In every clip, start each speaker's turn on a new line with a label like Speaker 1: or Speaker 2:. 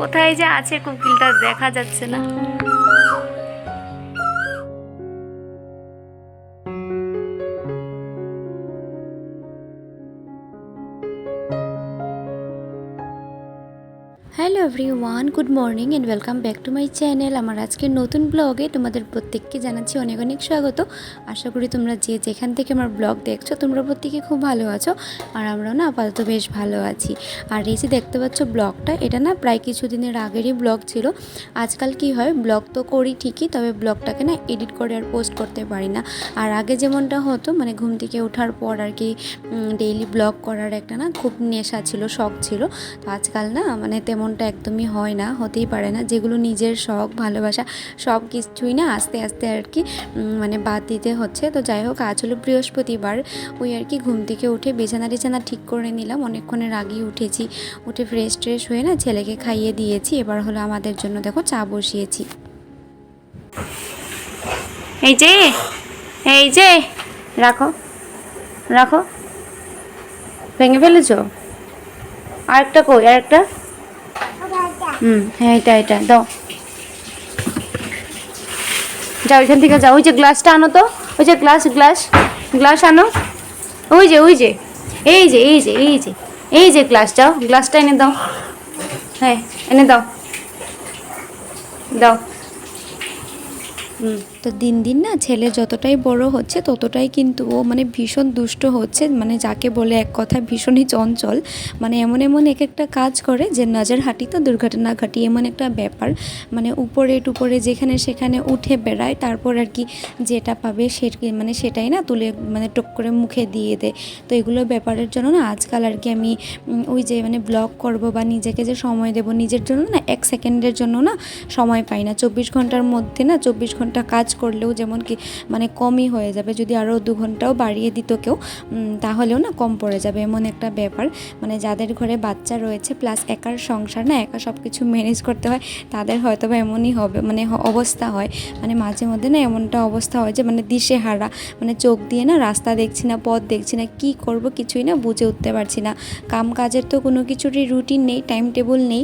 Speaker 1: কোথায় যে আছে কোকিলটা দেখা যাচ্ছে না। Hello everyone good morning and welcome back to my channel আমার আজকের নতুন ব্লগে তোমাদের প্রত্যেককে জানাচ্ছি অনেক অনেক স্বাগত। আশা করি তোমরা যে যেখান থেকে আমার ব্লগ দেখছ, তোমরা প্রত্যেকে খুব ভালো আছো আর আমরাও না আপাতত বেশ ভালো আছি। আর এই যে দেখতে পাচ্ছ ব্লগটা এটা না প্রায় কিছুদিনের আগেরই ব্লগ ছিল। আজকাল কি হয় ব্লগ তো করি ঠিকই, তবে ব্লগটাকে না এডিট করে আর পোস্ট করতে পারি না। আর আগে যেমনটা হতো মানে ঘুম থেকে ওঠার পর আর কি ডেইলি ব্লগ করার একটা না খুব নেশা ছিল, শখ ছিল। তো আজকাল না মানে তেমনটা একদমই হয় না, হতেই পারে না। যেগুলো নিজের শখ, ভালোবাসা, সব কিছুই না আস্তে আস্তে আর কি মানে বাদ দিতে হচ্ছে। তো যাই হোক, আজ হলো বৃহস্পতিবার। ওই আর কি ঘুম থেকে উঠে বিছানা টিছানা ঠিক করে নিলাম। অনেকক্ষণের আগেই উঠেছি। উঠে ফ্রেশ ট্রেশ হয়ে না ছেলেকে খাইয়ে দিয়েছি। এবার হলো আমাদের জন্য দেখো চা বসিয়েছি। এই যে এই যে, রাখো রাখো। ভেঙে ফেলেছো? আরেকটা কই? আরেকটা? হুম হ্যাঁ এটা এটা, দাও। যাও ওইখান থেকে যাও। ওই যে গ্লাসটা আনো তো। ওই যে গ্লাস গ্লাস গ্লাস আনো। ওই যে ওই যে, এই যে এই যে এই যে এই যে গ্লাস, যাও। গ্লাসটা এনে দাও। হ্যাঁ এনে দাও। দাও। হুম। তো দিন দিন না ছেলে যতটাই বড় হচ্ছে, ততটাই কিন্তু ও মানে ভীষণ দুষ্ট হচ্ছে। মানে যাকে বলে এক কথায় ভীষণই চঞ্চল। মানে এমন এমন এক একটা কাজ করে যে নজর হাঁটি তো দুর্ঘটনা ঘাটি এমন একটা ব্যাপার। মানে উপরে টুপরে যেখানে সেখানে উঠে বেড়ায়, তারপর আর কি যেটা পাবে সে মানে সেটাই না তুলে মানে টুক করে মুখে দিয়ে দেয়। তো এগুলো ব্যাপারের জন্য না আজকাল আর কি আমি ওই যে মানে ব্লগ করব বা নিজেকে যে সময় দেব, নিজের জন্য না এক সেকেন্ডের জন্য না সময় পাই না। চব্বিশ ঘণ্টার মধ্যে না চব্বিশ ঘণ্টা কাজ করলেও যেমন কি মানে কমই হয়ে যাবে, যদি আরও দু ঘন্টাও বাড়িয়ে দিত কেউ তাহলেও না কম পড়ে যাবে। এমন একটা ব্যাপার মানে যাদের ঘরে বাচ্চা রয়েছে প্লাস একার সংসার না, একা সব কিছু ম্যানেজ করতে হয়, তাদের হয়তো বা এমনই হবে মানে অবস্থা হয়। মানে মাঝে মধ্যে না এমনটা অবস্থা হয় যে মানে দিশে হারা মানে চোখ দিয়ে না রাস্তা দেখছি না, পথ দেখছি না, কি করব কিছুই না বুঝে উঠতে পারছি না। কাম কাজের তো কোনো কিছুরই রুটিন নেই টাইম টেবিল নেই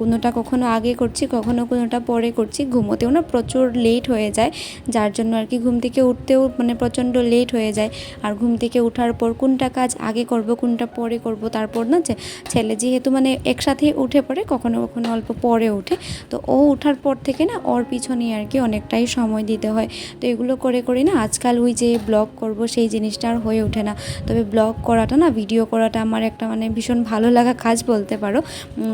Speaker 1: কোনোটা কখনো আগে করছি, কখনো কোনোটা পরে করছি, ঘুমোতেও না প্রচুর লেট হয়ে যায়। যার জন্য আর কি ঘুম থেকে উঠতেও মানে প্রচণ্ড লেট হয়ে যায়। আর ঘুম থেকে ওঠার পর কোনটা কাজ আগে করব, কোনটা পরে করব, তারপর না যে ছেলে যেহেতু মানে একসাথে উঠে পড়ে, কখনো কখনো অল্প পরে ওঠে। তো ও ওঠার পর থেকে না ওর পিছনে আর কি অনেকটাই সময় দিতে হয়। তো এগুলো করে করে না আজকাল ওই যে ব্লগ করব সেই জিনিসটা আর হয়ে ওঠে না। তবে ব্লগ করাটা না, ভিডিও করাটা আমার একটা মানে ভীষণ ভালো লাগা কাজ বলতে পারো।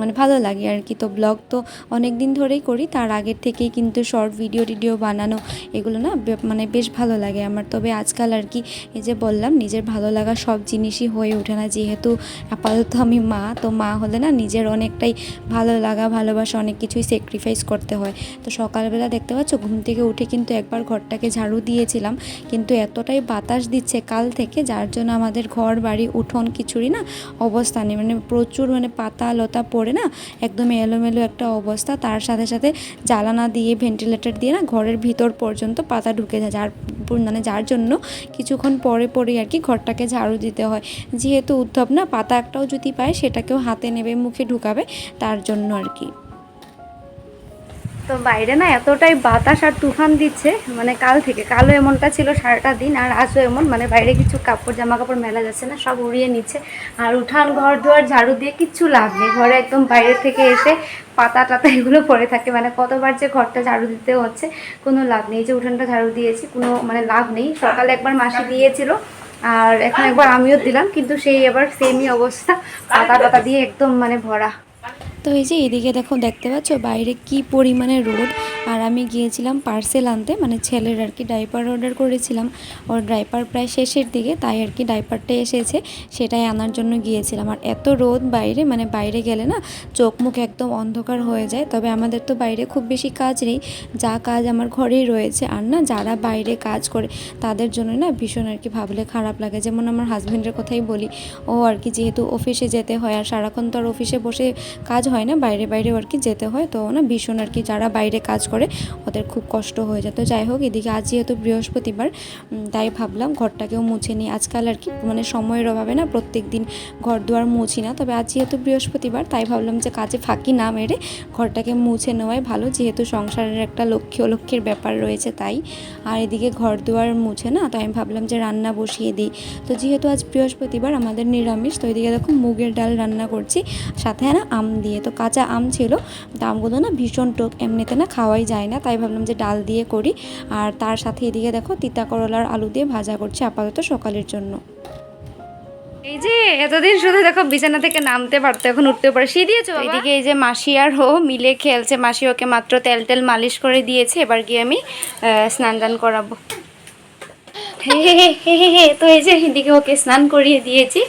Speaker 1: মানে ভালো লাগে আর কি। তো ব্লগ তো অনেক দিন ধরেই করি, তার আগের থেকেই কিন্তু শর্ট ভিডিও টিডিও বানানো এগুলো না মানে বেশ ভালো লাগে আমার। তবে আজকাল আর কি এই যে বললাম, নিজের ভালো লাগা সব জিনিসই হয়ে ওঠে না। যেহেতু আপাতত আমি মা, তো মা হলে না নিজের অনেকটাই ভালো লাগা, ভালোবাসা, অনেক কিছুই স্যাক্রিফাইস করতে হয়। তো সকালবেলা দেখতে পাচ্ছ, ঘুম থেকে উঠে কিন্তু একবার ঘরটাকে ঝাড়ু দিয়েছিলাম। কিন্তু এতটাই বাতাস দিচ্ছে কাল থেকে, যার জন্য আমাদের ঘর, বাড়ি, উঠোন কিছুরই না অবস্থা নেই। মানে প্রচুর মানে পাতা, লতা পড়ে না, একদম এলোমেলো একটা অবস্থা। তার সাথে সাথে জ্বালানা দিয়ে ভেন্টিলেটর দিয়ে না ঘরের ভিতর পর্যন্ত পাতা ঢুকে যায়, যার মানে যার জন্য কিছুক্ষণ পরে পরে আর কি ঘরটাকে ঝাড়ু দিতে হয়। যেহেতু উদ্ধব না, পাতা একটাও যদি পায়, সেটাকেও হাতে নেবে, মুখে ঢুকাবে, তার জন্য আর কি। তো বাইরে না এতটাই বাতাস আর তুফান দিচ্ছে মানে কাল থেকে। কালও এমনটা ছিল সারাটা দিন, আর আজও এমন মানে বাইরে কিছু কাপড় জামা কাপড় মেলা যাচ্ছে না, সব উড়িয়ে নিচ্ছে। আর উঠান, ঘর দুয়ার, ঝাড়ু দিয়ে কিচ্ছু লাভ নেই। ঘরে একদম বাইরে থেকে এসে পাতা টাতা এগুলো পড়ে থাকে। মানে কতবার যে ঘরটা ঝাড়ু দিতে হচ্ছে, কোনো লাভ নেই। যে উঠানটা ঝাড়ু দিয়েছি, কোনো মানে লাভ নেই। সকালে একবার মাসি দিয়েছিল, আর এখন একবার আমিও দিলাম, কিন্তু সেই এবার সেমই অবস্থা। পাতা টাতা দিয়ে একদম মানে ভরা। তো এই যে এদিকে দেখো দেখতে পাচ্ছ বাইরে কি পরিমাণে রোদ আর আমি গিয়েছিলাম পার্সেল আনতে মানে ছেলের আর কি ডাইপার অর্ডার করেছিলাম। ওর ডাইপার প্রায় শেষের দিকে, তাই আর কি ডাইপারটা এসেছে, সেটাই আনার জন্য গিয়েছিলাম। আর এত রোদ বাইরে মানে বাইরে গেলে না, চোখ মুখ একদম অন্ধকার হয়ে যায়। তবে আমাদের তো বাইরে খুব বেশি কাজ নেই, যা কাজ আমার ঘরেই রয়েছে। আর না, যারা বাইরে কাজ করে, তাদের জন্য না ভীষণ আর কি ভাবলে খারাপ লাগে। যেমন আমার হাজব্যান্ডের কথাই বলি, ও আর কি যেহেতু অফিসে যেতে হয়, আর সারাক্ষণ তো আর অফিসে বসে কাজ হয় না, বাইরে বাইরে আর কি যেতে হয়। তো না ভীষণ আর কি, যারা বাইরে কাজ করে করে, ওদের খুব কষ্ট হয়ে যায় তো যাই হোক, এদিকে আজ যেহেতু বৃহস্পতিবার তাই ভাবলাম ঘরটাকেও মুছে নিই। আজকাল আর কি মানে সময়ের অভাবে না, প্রত্যেক দিন ঘর দুয়ার মুছি না। তবে আজ যেহেতু বৃহস্পতিবার, তাই ভাবলাম যে কাজে ফাঁকি না মেরে ঘরটাকে মুছে নেওয়াই ভালো। যেহেতু সংসারের একটা লক্ষ্য অলক্ষ্যের ব্যাপার রয়েছে তাই। আর এদিকে ঘর দুয়ার মুছে না, তাই আমি ভাবলাম যে রান্না বসিয়ে দিই। তো যেহেতু আজ বৃহস্পতিবার, আমাদের নিরামিষ, তো এদিকে দেখো মুগের ডাল রান্না করছি, সাথে না আম দিয়ে। তো কাঁচা আম ছিল, তো আমগুলো না ভীষণ টোক, এমনিতে না খাওয়াই যায় না তাই ভাবলাম যে ডাল দিয়ে করি। আর তার সাথে এদিকে দেখো তিতা করলার আলু দিয়ে ভাজা করছি আপাতত সকালের জন্য।
Speaker 2: এই যে এতদিন শুধু দেখো বিছানা থেকে নামতে পারতো এখন উঠতে পারে। সে দিয়েছ এদিকে এই যে মাসি আর হো মিলে খেলছে। মাসি ওকে মাত্র তেল তেল মালিশ করে দিয়েছে। এবার গিয়ে আমি স্নান টান করাবো। তো এই যে এদিকে ওকে স্নান করিয়ে দিয়েছি।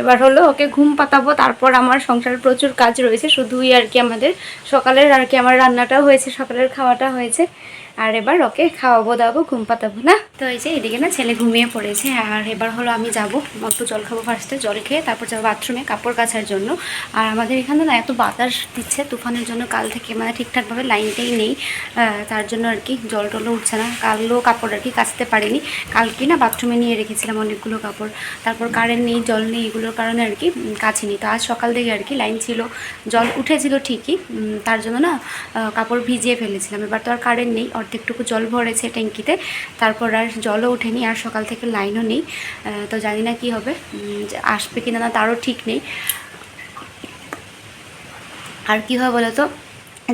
Speaker 2: এবার হলো ওকে ঘুম পাতাবো, তারপর আমার সংসারে প্রচুর কাজ রয়েছে। শুধুই আর কি আমাদের, সকালের আর কি আমার রান্নাটাও হয়েছে, সকালের খাওয়াটা হয়েছে। আর এবার ওকে খাওয়াবো দাবো ঘুম পাতাবো, না? তো এই যে এদিকে না ছেলে ঘুমিয়ে পড়েছে। আর এবার হলো আমি যাব একটু জল খাব ফার্স্টে জল খেয়ে তারপর যাব বাথরুমে কাপড় কাচার জন্য। আর আমাদের এখানে না এত বাতাস দিচ্ছে, তুফানের জন্য কাল থেকে মানে ঠিকঠাকভাবে লাইনটাই নেই। তার জন্য আর কি জল টলও উঠছে না। কালও কাপড় আর কি কাচতে পারিনি। কালকে না বাথরুমে নিয়ে রেখেছিলাম অনেকগুলো কাপড়। তারপর কারেন্ট নেই, জল নেই, এগুলোর কারণে আর কি কাচিনি। তো আজ সকাল থেকে আর কি লাইন ছিল। জল উঠেছিল ঠিকই তার জন্য না কাপড় ভিজিয়ে ফেলেছিলাম। এবার তো আর কারেন্ট নেই অর্ধেকটুকু জল ভরেছে ট্যাঙ্কিতে, তারপর আর জলও ওঠেনি আর সকাল থেকে লাইনও নেই। তো জানি না কি হবে আসবে কি না, তারও ঠিক নেই। আর কী হয় বলো তো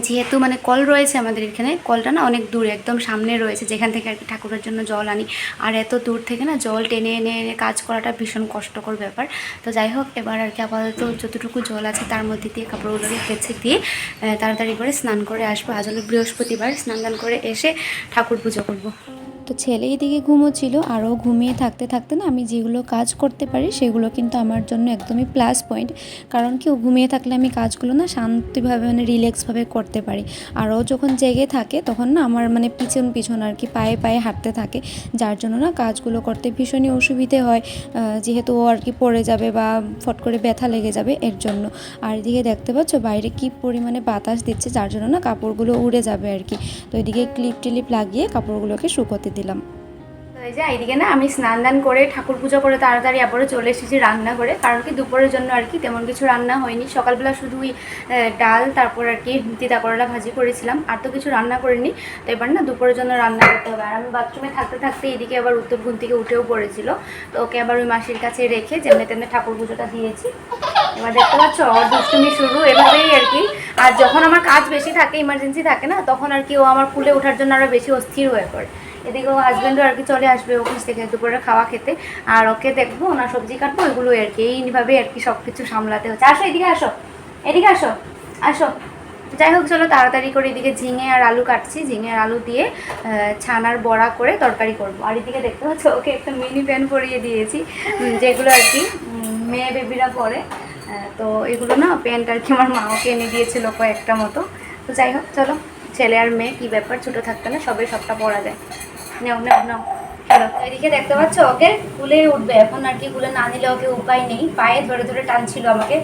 Speaker 2: যেহেতু মানে কল রয়েছে আমাদের এখানে, কলটা না অনেক দূরে, একদম সামনে রয়েছে, যেখান থেকে আর কি ঠাকুরের জন্য জল আনি। আর এত দূর থেকে না জল টেনে এনে এনে কাজ করাটা ভীষণ কষ্টকর ব্যাপার। তো যাই হোক, এবার আর কি আপাতত যতটুকু জল আছে তার মধ্যে দিয়ে কাপড়গুলোকে কেচে দিয়ে তাড়াতাড়ি করে স্নান করে আসব। আজ হলো বৃহস্পতিবার, স্নান করে এসে ঠাকুর পুজো করব।
Speaker 1: তো ছেলে এদিকে ঘুমোচ্ছিল আরও ঘুমিয়ে থাকতে থাকতে না আমি যেগুলো কাজ করতে পারি সেগুলো কিন্তু আমার জন্য একদমই প্লাস পয়েন্ট কারণ কি, ও ঘুমিয়ে থাকলে আমি কাজগুলো না শান্তিভাবে মানে রিল্যাক্সভাবে করতে পারি। আর ও যখন জেগে থাকে তখন না আমার মানে পিছন পিছন আর কি পায়ে পায়ে হাঁটতে থাকে। যার জন্য না কাজগুলো করতে ভীষণই অসুবিধে হয়। যেহেতু ও আর কি পড়ে যাবে বা ফট করে ব্যথা লেগে যাবে এর জন্য। আর এদিকে দেখতে পাচ্ছ বাইরে কি পরিমাণে বাতাস দিচ্ছে, যার জন্য না কাপড়গুলো উড়ে যাবে আর কি। তো এদিকে ক্লিপ টিলিপ লাগিয়ে কাপড়গুলোকে শুকোতে দিলাম।
Speaker 2: এই যে এইদিকে না আমি স্নান দান করে, ঠাকুর পুজো করে তাড়াতাড়ি আবারও চলে এসেছি রান্না করে কারণ কি দুপুরের জন্য আর কি তেমন কিছু রান্না হয়নি। সকালবেলা শুধু ওই ডাল, তারপর আর কি তিতা করলা ভাজি করেছিলাম। আর তো কিছু রান্না করিনি। তো এবার না দুপুরের জন্য রান্না করতে হবে। আর আমি বাথরুমে থাকতে থাকতে এদিকে আবার উত্তর ঘুম থেকে উঠেও পড়েছিল। তো ওকে আবার ওই মাসির কাছে রেখে যেমনি তেমনি ঠাকুর পুজোটা দিয়েছি। এবার দেখতে পাচ্ছ ওর দুষ্টুমি শুরু। এভাবেই আর কি। আর যখন আমার কাজ বেশি থাকে ইমার্জেন্সি থাকে না, তখন আর কি ও আমার কুলে ওঠার জন্য আরও বেশি অস্থির হয়ে পড়ে। এদিকে ও হাজব্যান্ডও আর কি চলে আসবে অফিস থেকে দুপুরে খাওয়া খেতে। আর ওকে দেখব, ওনার সবজি কাটবো ওইগুলো আর কি, এইভাবে আর কি সব কিছু সামলাতে হচ্ছে। আসো এদিকে আসো এদিকে আসো আসো। যাই হোক, চলো তাড়াতাড়ি করে এদিকে ঝিঙে আর আলু কাটছি। ঝিঙে আর আলু দিয়ে ছানার বড়া করে তরকারি করব। আর এদিকে দেখতে পাচ্ছ, ওকে একটা মিনি প্যান পরিয়ে দিয়েছি যেগুলো আর কি মেয়ে বেবিরা পরে তো এগুলো না প্যান্ট আর কি আমার মা ওকে এনে দিয়েছিল কয়েকটা মতো। তো যাই হোক, চলো। ছেলে আর মেয়ে কি ব্যাপার, ছোটো থাকতে না, সবে সবটা পরা যায়। নাও নাও নাও। এদিকে দেখতে পাচ্ছ ওকে কুলে উঠবে। এখন আর কি কুলে না নিলে ওকে উপায় নেই। পায়ে ধরে ধরে টানছিল আমাকে।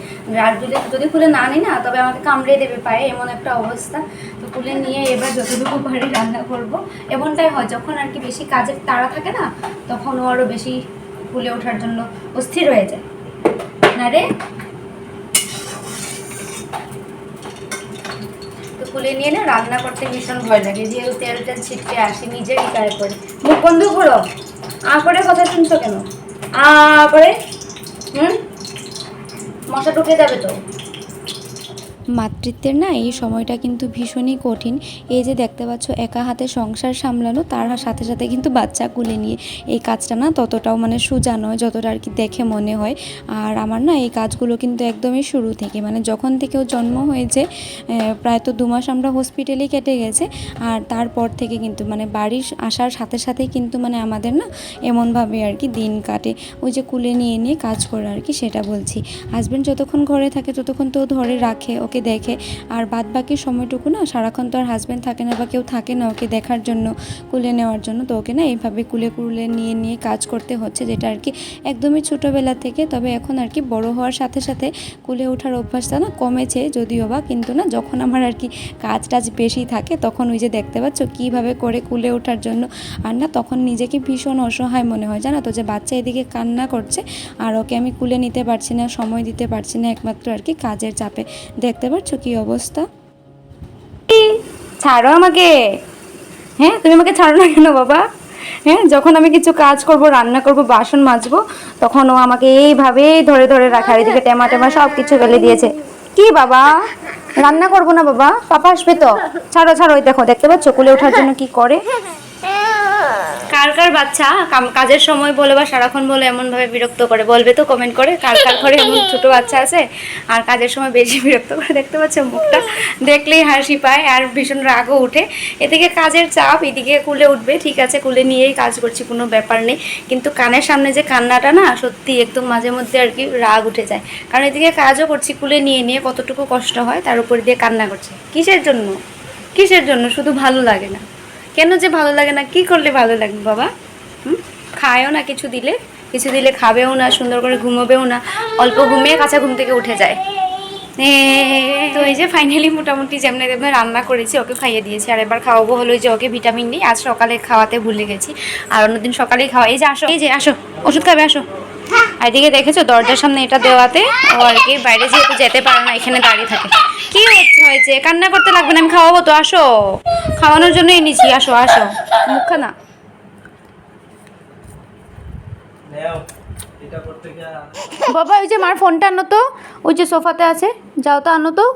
Speaker 2: আর যদি যদি কুলে না নিই না, তবে আমাকে কামড়ে দেবে পায়ে। এমন একটা অবস্থা। তো কুলে নিয়ে এবার যতটুকু পারি রান্না করব। এমনটাই হয়, যখন আর কি বেশি কাজের তাড়া থাকে না, তখন ও আরও বেশি কুলে ওঠার জন্য অস্থির হয়ে যায়। না রে? কুলে নিয়ে না রান্না করতে ভীষণ ভয় লাগে। যেহেতু তেলটা ছিটকে আসি, নিজেরই গায়ে করে মুখ বন্ধু করো। করে কথা শুনছো কেন? করে, হুম? মশা ঢুকে যাবে তো।
Speaker 1: মাতৃত্বের না, এই সময়টা কিন্তু ভীষণই কঠিন। এই যে দেখতে পাচ্ছ, একা হাতে সংসার সামলানো, তার সাথে সাথে কিন্তু বাচ্চা কুলে নিয়ে এই কাজটা না ততটাও মানে সোজা নয়, যতটা আর কি দেখে মনে হয়। আর আমার না এই কাজগুলো কিন্তু একদমই শুরু থেকে মানে যখন থেকে ও জন্ম হয়েছে প্রায় তো দু মাস আমরা হসপিটালেই কেটে গেছে। আর তারপর থেকে কিন্তু মানে বাড়ি আসার সাথে সাথেই কিন্তু মানে আমাদের না এমনভাবে আর কি দিন কাটে। ওই যে কুলে নিয়ে নিয়ে কাজ করে আর কি সেটা বলছি। হাজব্যান্ড যতক্ষণ ঘরে থাকে, ততক্ষণ তো ধরে রাখে, ওকে ওকে দেখে। আর বাদ বাকি সময়টুকু না, সারাক্ষণ তো আর হাজব্যান্ড থাকে না বা কেউ থাকে না ওকে দেখার জন্য, কুলে নেওয়ার জন্য। তো ওকে না এইভাবে কুলে কুলে নিয়ে নিয়ে কাজ করতে হচ্ছে, যেটা আর কি একদমই ছোটোবেলা থেকে। তবে এখন আর কি বড় হওয়ার সাথে সাথে কুলে ওঠার অভ্যাসটা না কমেছে যদিও বা, কিন্তু না যখন আমার আর কি কাজ টাজ বেশি থাকে, তখন ওই যে দেখতে পাচ্ছ কীভাবে করে কুলে ওঠার জন্য। আর না তখন নিজেকে ভীষণ অসহায় মনে হয়, জানো তো, যে বাচ্চা এদিকে কান্না করছে, আর ওকে আমি কুলে নিতে পারছি না, সময় দিতে পারছি না একমাত্র আর কি কাজের চাপে। দেখতে পাচ্ছ কী অবস্থা?
Speaker 2: ছাড়ো আমাকে। হ্যাঁ তুমি আমাকে ছাড়ো না কেন বাবা? হ্যাঁ যখন আমি কিছু কাজ করব, রান্না করব, বাসন মাজবো, তখন ও আমাকে এইভাবেই ধরে ধরে রাখা এদিকে টেমা টেমা সব কিছু ফেলে দিয়েছে। কি বাবা? রান্না করব না বাবা? পাপা আসবে তো। ছাড়ো ছাড়ো, ওই দেখো, দেখতে পাচ্ছ? কুলে ওঠার জন্য কি করে? কার কার বাচ্চা কাজের সময় বলে বা সারাক্ষণ বলে এমন ভাবে বিরক্ত করে, বলবে তো কমেন্ট করে কার কার ঘরে এমন ছোট বাচ্চা আছে? আর কাজের সময় বেশি বিরক্ত করে, দেখতে পাচ্ছ মুখটা? দেখলেই হাসি পায় আর ভীষণ রাগও উঠে এদিকে কাজের চাপ, এদিকে কুলে উঠবে, ঠিক আছে, কুলে নিয়েই কাজ করছি, কোনো ব্যাপার নেই। কিন্তু কানের সামনে যে কান্নাটা না, সত্যি একদম মাঝে মধ্যে আর কি রাগ উঠে যায়। কারণ এদিকে কাজও করছি, কুলে নিয়ে নিয়ে কতটুকু কষ্ট হয়, তার উপর দিয়ে কান্না করছে। কিসের জন্য? কিসের জন্য? শুধু ভালো লাগে না। কেন যে ভালো লাগে না? কি করলে ভালো লাগবে বাবা? হুম? খায়ও না কিছু দিলে কিছু দিলে খাবেও না, সুন্দর করে ঘুমোবেও না, অল্প ঘুমিয়ে কাঁচা ঘুম থেকে উঠে যায়। তো এই যে ফাইনালি মোটামুটি যেমনি তেমনি রান্না করেছি, ওকে খাইয়ে দিয়েছি। আর এবার খাওয়াবো হলো যে ওকে ভিটামিন নেই আজ সকালে খাওয়াতে ভুলে গেছি। আর অন্যদিন সকালেই খাওয়া এই যে আসো, এই যে আসো, ওষুধ খাবে, আসো। আর এদিকে দেখেছ দরজার সামনে এটা দেওয়াতে ও আর কি বাইরে যেহেতু যেতে পারে না এখানে দাঁড়িয়ে থাকে। কি হচ্ছে হয়েছে? কান্না করতে লাগবে না আমি খাওয়াবো তো আসো। খাওয়ানোর জন্য এনেছি আসো আসো। মুখা না বাবা ওই যে মার ফোনটা আনো তো ওই যে সোফাতে আছে যাও তো আনো তো।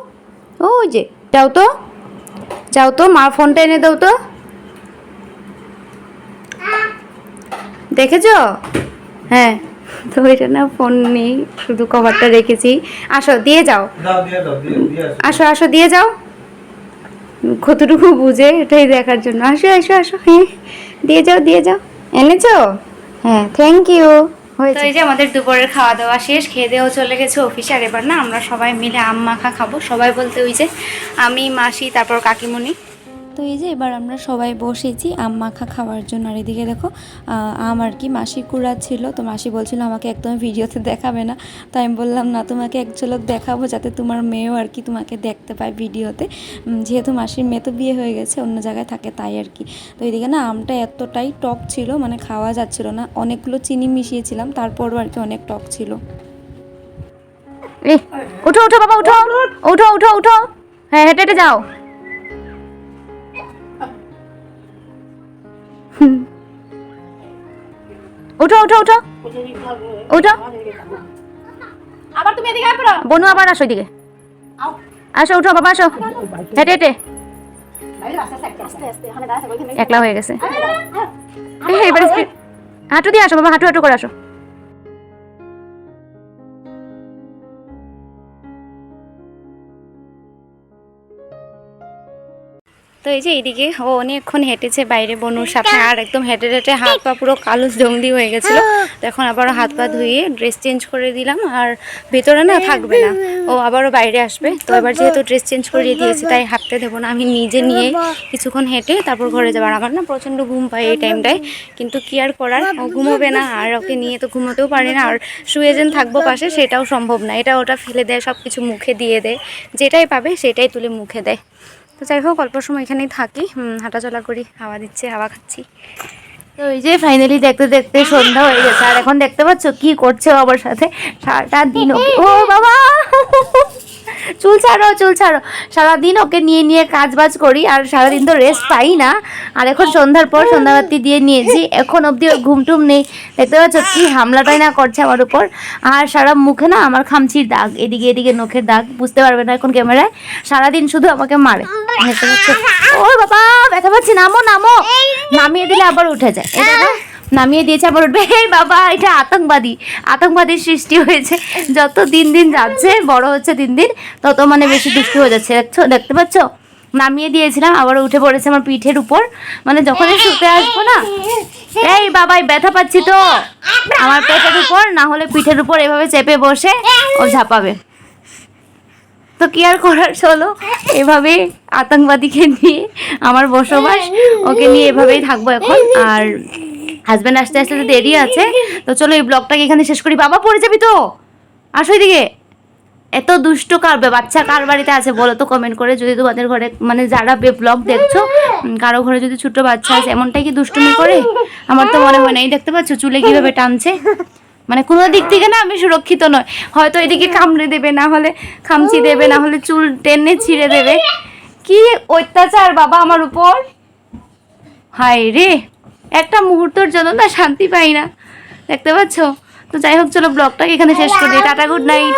Speaker 2: ও ওই যে যাও তো যাও তো মার ফোনটা এনে দাও তো। দেখেছ? হ্যাঁ। তো ওইটা না ফোন নেই শুধু কভারটা রেখেছি। আসো দিয়ে যাও।
Speaker 3: দাও দিয়ে দাও দিয়ে দিয়ে
Speaker 2: আসো।
Speaker 3: আসো।
Speaker 2: আসো দিয়ে যাও। কতটুকু বুঝে এটাই দেখার জন্য। আসো আসো আসো। হ্যাঁ দিয়ে যাও দিয়ে যাও। এনেছো? হ্যাঁ থ্যাংক ইউ তো এই যে আমাদের দুপুরের খাওয়া দাওয়া শেষ খেয়ে দেওয়া চলে গেছে অফিসে আর এবার না আমরা সবাই মিলে আম মাখা খাব। সবাই বলতে ওই যে আমি মাসি তারপর কাকিমণি।
Speaker 1: তো এই যে এবার আমরা সবাই বসেছি আম মাখা খাওয়ার জন্য। আর এদিকে দেখো আম আর কি মাসি কুড়া ছিল তো মাসি বলছিল আমাকে একদম ভিডিওতে দেখাবে না। তো আমি বললাম না তোমাকে এক ঝলক দেখাবো যাতে তোমার মেয়েও আর কি তোমাকে দেখতে পায় ভিডিওতে। যেহেতু মাসির মেয়ে তো বিয়ে হয়ে গেছে অন্য জায়গায় থাকে তাই আর কি। তো এদিকে না আমটা এতটাই টক ছিল মানে খাওয়া যাচ্ছিল না। অনেকগুলো চিনি মিশিয়েছিলাম তারপরও আর কি অনেক টক ছিল।
Speaker 2: উঠো উঠো বাবা উঠো। উঠো উঠো উঠো। হ্যাঁ হেঁটে হেঁটে যাও। উঠো ওঠো ওঠো। ওঠো।
Speaker 4: আবার তুমি এদিকে আয়
Speaker 2: বনু আবার আসো এদিকে। আসো ওঠো বাবা আসো। হেঁটে হেঁটে। একলা হয়ে গেছে। এবার হাঁটু দিয়ে আসো বাবা হাঁটু হাঁটু করে আসো। তো এই যে এইদিকে ও অনেকক্ষণ হেঁটেছে, বাইরে বনুর সাথে, আর একদম হেঁটে হেঁটে হাত পা পুরো কালো জংদি হয়ে গেছিল। এখন আবারও হাত পা ধুয়ে ড্রেস চেঞ্জ করে দিলাম, আর ভেতরে না থাকবে না, ও আবারও বাইরে আসবে। তো এবার যেহেতু ড্রেস চেঞ্জ করিয়ে দিয়েছি, তাই হাঁটতে দেবো না, আমি নিজে নিয়ে কিছুক্ষণ হেঁটে তারপর ঘরে যাব। আমার না প্রচণ্ড ঘুম পায় এই টাইমটায়, কিন্তু কি আর করার, ও ঘুমোবে না, আর ওকে নিয়ে তো ঘুমোতেও পারি না, আর শুয়ে যেন থাকব পাশে সেটাও সম্ভব না। এটা ওটা ফেলে দেয় সব কিছু মুখে দিয়ে দেয়, যেটাই পাবে সেটাই তুলে মুখে দেয়। তো যাই হোক, অল্প সময় এখানেই থাকি। হাঁটাচলা করি, হাওয়া দিচ্ছে, হাওয়া খাচ্ছি। তো এই যে ফাইনালি দেখতে দেখতে সন্ধ্যা হয়ে গেছে। আর এখন দেখতে পাচ্ছ কি করছে বাবার সাথে? সারাটা দিন ও বাবা! চুল ছাড়ো চুল ছাড়ো। সারাদিন ওকে নিয়ে নিয়ে কাজ বাজ করি, আর সারাদিন তো রেস্ট পাই না। আর এখন সন্ধ্যার পর সন্ধ্যাবাতি দিয়ে নিয়েছি। এখন অবধি ওর ঘুম টুম নেই। দেখতে পাচ্ছ কি হামলাটাই না করছে আমার উপর। আর সারা মুখে না আমার খামচির দাগ, এদিকে এদিকে নখের দাগ, বুঝতে পারবে না এখন ক্যামেরায়। সারাদিন শুধু আমাকে মারে। ও বাবা, ব্যথা পাচ্ছি, নামো নামো। নামিয়ে দিলে আবার উঠে যায়। এটা নামিয়ে দিয়েছে, আবার উঠবে। এই বাবা, এটা আতঙ্কবাদী। আতঙ্কবাদীর সৃষ্টি হয়েছে। যত দিন দিন যাচ্ছে, বড় হচ্ছে দিন দিন, তত মানে বেশি দুষ্টু হয়ে যাচ্ছে। দেখছ, দেখতে পাচ্ছ? নামিয়ে দিয়েছিলাম, আবার উঠে পড়েছে আমার পিঠের উপর। মানে যখনই শুতে আসব না, এই বাবাই ব্যথা পাচ্ছি তো। আমার পেটের উপর, না হলে পিঠের উপর এভাবে চেপে বসে ও ঝাপাবে। তো কি আর করার, চলো। এভাবে আতঙ্কবাদীকে নিয়ে আমার বসবাস, ওকে নিয়ে এভাবেই থাকব এখন। আর হাজব্যান্ড আসতে আসতে দেরি আছে। তো চলো এই ব্লগটাকে এখানে শেষ করি। বাবা পড়ে যাবি তো? আসো এদিকে। এত দুষ্ট কার বাচ্চা কার বাড়িতে আছে বলো তো কমেন্ট করে। যদি তোমাদের ঘরে মানে যারা ব্লগ দেখছ কারও ঘরে যদি ছোট বাচ্চা আছে, এমনটাই কি দুষ্টুমি করে? আমার তো মনে হয় না। এই দেখতে পাচ্ছ, চুলে কীভাবে টানছে? মানে কোনো দিক থেকে না আমি সুরক্ষিত নয় হয়তো এদিকে কামড়ে দেবে, না হলে খামচি দেবে, না হলে চুল টেনে ছিঁড়ে দেবে। কি অত্যাচার বাবা আমার উপর? হায় রে! একটা মুহূর্তের জন্য না শান্তি পাই না। দেখতে পাচ্ছ? তো যাই হোক, চলো ব্লগটাকে এখানে শেষ করে দিই। Tata good night